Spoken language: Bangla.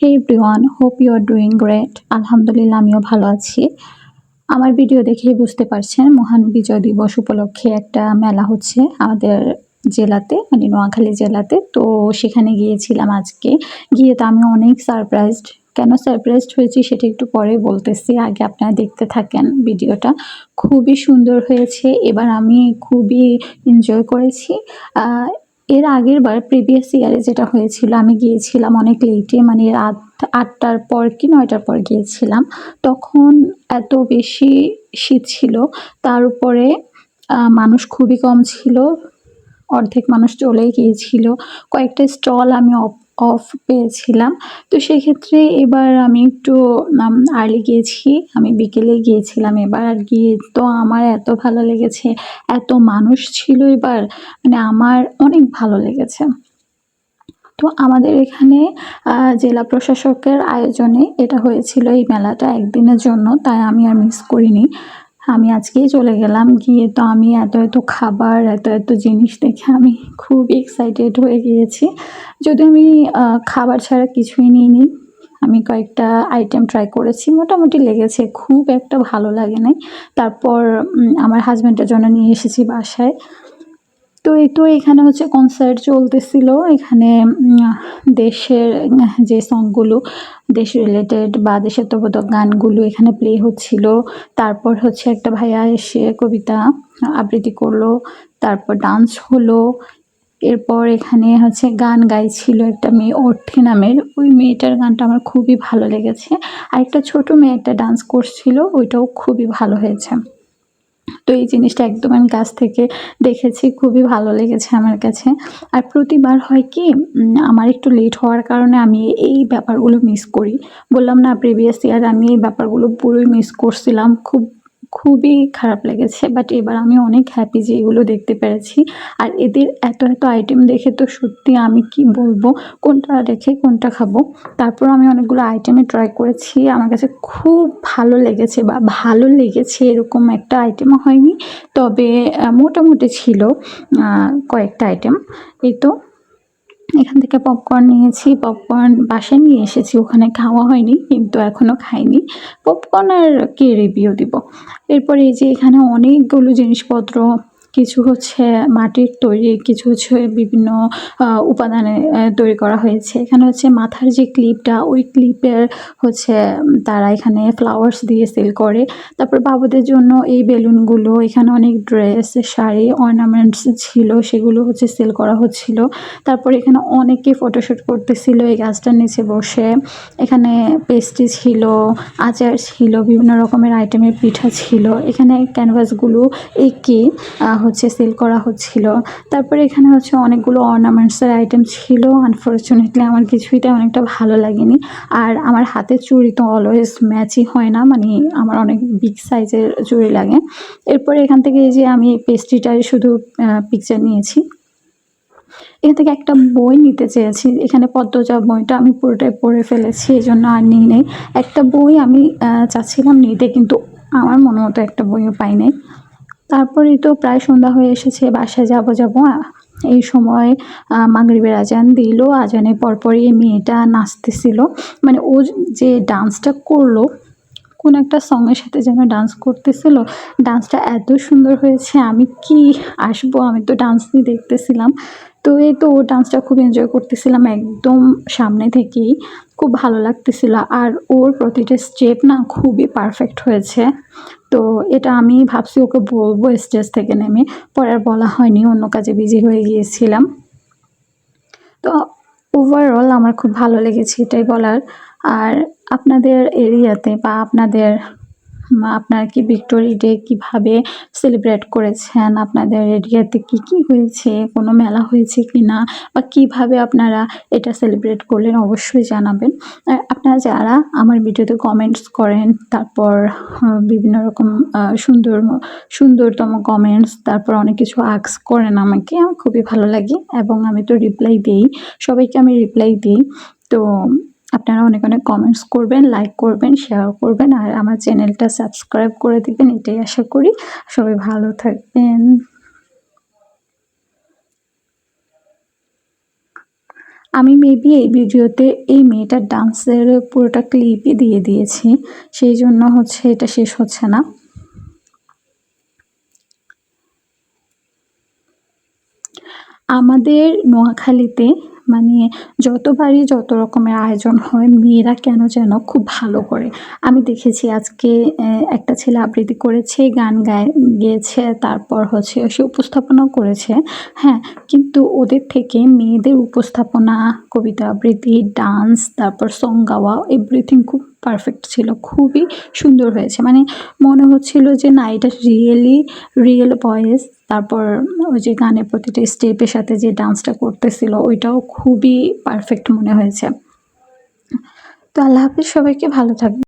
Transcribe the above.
Hey everyone hope you are doing great আলহামদুলিল্লাহ আমিও ভালো আছি। আমার ভিডিও দেখেই বুঝতে পারছেন, মহান বিজয় দিবস উপলক্ষে একটা মেলা হচ্ছে আমাদের জেলাতে মানে নোয়াখালী জেলাতে। তো সেখানে গিয়েছিলাম আজকে। গিয়ে তো আমি অনেক সারপ্রাইজড কেন সারপ্রাইজড হয়েছি সেটা একটু পরে বলতেছি, আগে আপনারা দেখতে থাকেন ভিডিওটা খুবই সুন্দর হয়েছে, এবার আমি খুবই এনজয় করেছি। এর আগের বার প্রিভিয়াস ইয়ারে যেটা হয়েছিল, আমি গিয়েছিলাম অনেক লেটে মানে রাত আটটার পর কি নয়টার পর গিয়েছিলাম। তখন এত বেশি শীত ছিল, তার উপরে মানুষ খুবই কম ছিল, অর্ধেক মানুষ চলেই গিয়েছিল। কয়েকটা স্টল আমি অফ পেয়েছিলাম। তো সেক্ষেত্রে এবার আমি একটু আর্লি গিয়েছি, আমি বিকেলে গিয়েছিলাম এবার আর গিয়ে তো আমার এত ভালো লেগেছে, এত মানুষ ছিল এবার মানে আমার অনেক ভালো লেগেছে। তো আমাদের এখানে জেলা প্রশাসকের আয়োজনে এটা হয়েছিল এই মেলাটা একদিনের জন্য, তাই আমি আর মিস করিনি। আমি আজকেই চলে গেলাম। গিয়ে তো আমি এত এত খাবার, এত এত জিনিস দেখে আমি খুব এক্সাইটেড হয়ে গিয়েছি। যদি আমি খাবার ছাড়া কিছুই নিইনি, আমি কয়েকটা আইটেম ট্রাই করেছি। মোটামুটি লেগেছে, খুব একটা ভালো লাগে নাই। তারপর আমার হাজব্যান্ডের জন্য নিয়ে এসেছি বাসায়। তো এই তো এখানে হচ্ছে কনসার্ট চলতেছিল। এখানে দেশের, যে সংগুলো দেশ রিলেটেড বা দেশের দেশাত্মবোধক গানগুলো এখানে প্লে হচ্ছিল। তারপর হচ্ছে একটা ভাইয়া এসে কবিতা আবৃত্তি করল, তারপর ডান্স হলো। এরপর এখানে হচ্ছে গান গাইছিল একটা মেয়ে, অর্থে নামের। ওই মেয়েটার গানটা আমার খুবই ভালো লেগেছে। আর একটা ছোটো মেয়ে একটা ডান্স করছিল, ওইটাও খুবই ভালো হয়েছে। তো এই জিনিসটা একদম আমি কাছ থেকে দেখেছি, খুবই ভালো লেগেছে আমার কাছে। আর প্রতিবার হয় কি আমার একটু লেট হওয়ার কারণে আমি এই ব্যাপারগুলো মিস করি। বললাম না প্রিভিয়াস ইয়ার আমি এই ব্যাপারগুলো পুরোই মিস করছিলাম, খুব খুবই খারাপ লেগেছে বাট এবার আমি অনেক হ্যাপি যে এগুলো দেখতে পেরেছি। আর এদের এত এত আইটেম দেখে তো সত্যি আমি কি বলব, কোনটা রেখে কোনটা খাব? তারপর আমি অনেকগুলো আইটেমে ট্রাই করেছি, আমার কাছে খুব ভালো লেগেছে বা ভালো লেগেছে এরকম একটা আইটেমও হয়নি, তবে মোটামুটি ছিল কয়েকটা আইটেম এই তো। এখান থেকে পপকর্ন নিয়েছি পপকর্ন বাসায় নিয়ে এসেছি, ওখানে খাওয়া হয়নি, কিন্তু এখনও খাইনি। পপকর্ন আর কে রিভিউ দিব? এরপরে এই যে এখানে অনেকগুলো জিনিসপত্র কিছু হচ্ছে মাটির তৈরি, কিছু হচ্ছে বিভিন্ন উপাদানে তৈরি করা হয়েছে। এখানে হচ্ছে মাথার যে ক্লিপটা, ওই ক্লিপের হচ্ছে তারা এখানে ফ্লাওয়ার্স দিয়ে সেল করে। তারপর বাবুদের জন্য এই বেলুনগুলো, এখানে অনেক ড্রেস শাড়ি অর্নামেন্টস ছিল, সেগুলো হচ্ছে সেল করা হচ্ছিল। তারপর এখানে অনেকে ফটোশ্যুট করতেছিল, এই গাছটার নিচে বসে। এখানে পেস্ট্রি ছিল, আচার ছিল, বিভিন্ন রকমের আইটেমের পিঠা ছিল। এখানে ক্যানভাসগুলো এঁকে হচ্ছে সেল করা হচ্ছিল। তারপরে এখানে হচ্ছে অনেকগুলো অর্নামেন্টসের আইটেম ছিল। আনফর্চুনেটলি আমার কিছুই তেমন একটা ভালো লাগেনি। আর আমার হাতের চুড়ি তো অলওয়েজ ম্যাচই হয় না মানে আমার অনেক বিগ সাইজের চুড়ি লাগে। এরপরে এখান থেকে এই যে আমি পেস্ট্রিটাই শুধু পিকচার নিয়েছি। এখান থেকে একটা বই নিতে চেয়েছি। এখানে পদ্মজা বইটা আমি পুরোটাই পড়ে ফেলেছি, এই জন্য আর নিই নেই। একটা বই আমি চাচ্ছিলাম নিতে, কিন্তু আমার মনে মতো একটা বইও পাই নাই। তারপরেই তো প্রায় সন্ধ্যা হয়ে এসেছে, বাসায় যাব যাব। এই সময় মাগরিবের আজান দিল, আজানের পরপরই মেয়েটা নাচতেছিল। মানে ও যে ডান্সটা করল, কোন একটা সঙ্গের সাথে যেন ডান্স করতেছিল ডান্সটা এত সুন্দর হয়েছে, আমি কি আসব? আমি তো ডান্স নিয়ে দেখতেছিলাম। তো এই তো ও ডান্সটা খুব এনজয় করতেছিলাম একদম সামনে থেকেই। খুব ভালো লাগতেছিল। আর ওর প্রতিটা স্টেপ না খুবই পারফেক্ট হয়েছে। তো এটা আমি ভাবছি ওকে বলব স্টেজ থেকে নেমে। পরে আর বলা হয়নি, অন্য কাজে বিজি হয়ে গিয়েছিলাম। তো ওভারঅল আমার খুব ভালো লেগেছে এটাই বলার। আর আপনাদের এরিয়াতে বা আপনাদের আপনার কি ভিক্টোরি ডে কীভাবে সেলিব্রেট করেছেন? আপনাদের এরিয়াতে কি কি হয়েছে? কোনো মেলা হয়েছে কি না বা কীভাবে আপনারা এটা সেলিব্রেট করলেন অবশ্যই জানাবেন। আপনারা যারা আমার ভিডিওতে কমেন্টস করেন, তারপর বিভিন্ন রকম সুন্দর, সুন্দরতম কমেন্টস তারপর অনেক কিছু আক্স করেন আমাকে খুবই ভালো লাগে। এবং আমি তো রিপ্লাই দিই, সবাইকে আমি রিপ্লাই দিই। তো আপনারা অনেক অনেক কমেন্টস করবেন লাইক করবেন শেয়ার করবেন, আর আমার চ্যানেলটা সাবস্ক্রাইব করে দিবেন, এটাই আশা করি। সবাই ভালো থাকবেন। আমি মেবি এই ভিডিওতে এই মেয়েটার ডান্সের পুরোটা ক্লিপই দিয়ে দিয়েছি, সেই জন্য হচ্ছে এটা শেষ হচ্ছে না। আমাদের নোয়াখালীতে মানে যতবারই যত রকমের আয়োজন হয়, মেয়েরা কেন যেন খুব ভালো করে। আমি দেখেছি আজকে একটা ছেলে আবৃত্তি করেছে, গান গায়, গেয়েছে, তারপর হচ্ছে সে উপস্থাপনাও করেছে। হ্যাঁ কিন্তু ওদের থেকে মেয়েদের উপস্থাপনা, কবিতা আবৃত্তি, ডান্স, তারপর সং গাওয়া এভরিথিং খুব পারফেক্ট ছিল, খুবই সুন্দর হয়েছে। মানে মনে হচ্ছিল যে, না, এটা রিয়েলি রিয়েল ভয়েস তারপর ওই যে গানের প্রতিটা স্টেপের সাথে যে ডান্সটা করতেছিল, ওইটাও খুবই পারফেক্ট মনে হয়েছে। তো আল্লাহ হাফিজ, সবাইকে ভালো থাকবে